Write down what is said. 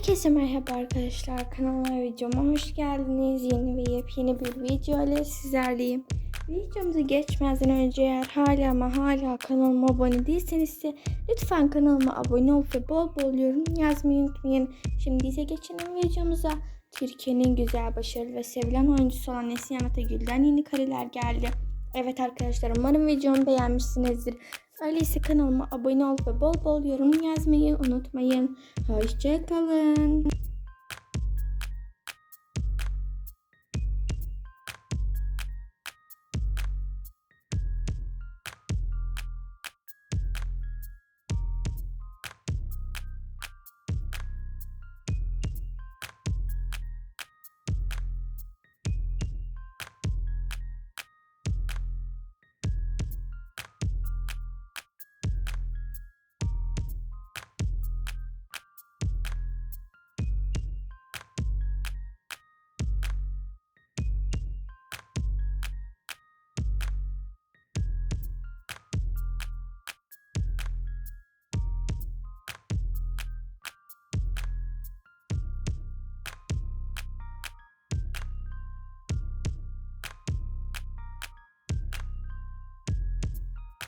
Herkese merhaba arkadaşlar kanalıma videoma hoş geldiniz. Yeni ve yepyeni bir video ile sizlerleyim. Videomuza geçmeden önce eğer hala ama hala kanalıma abone değilseniz ise lütfen kanalıma abone ol ve bol bol yorum yazmayı unutmayın. Şimdi ise geçelim videomuza. Türkiye'nin güzel, başarılı ve sevilen oyuncusu olan Neslihan Atagül'den yeni kareler geldi. Evet arkadaşlar umarım videomu beğenmişsinizdir. Öyleyse kanalıma abone ol ve bol bol yorum yazmayı unutmayın. Hoşçakalın.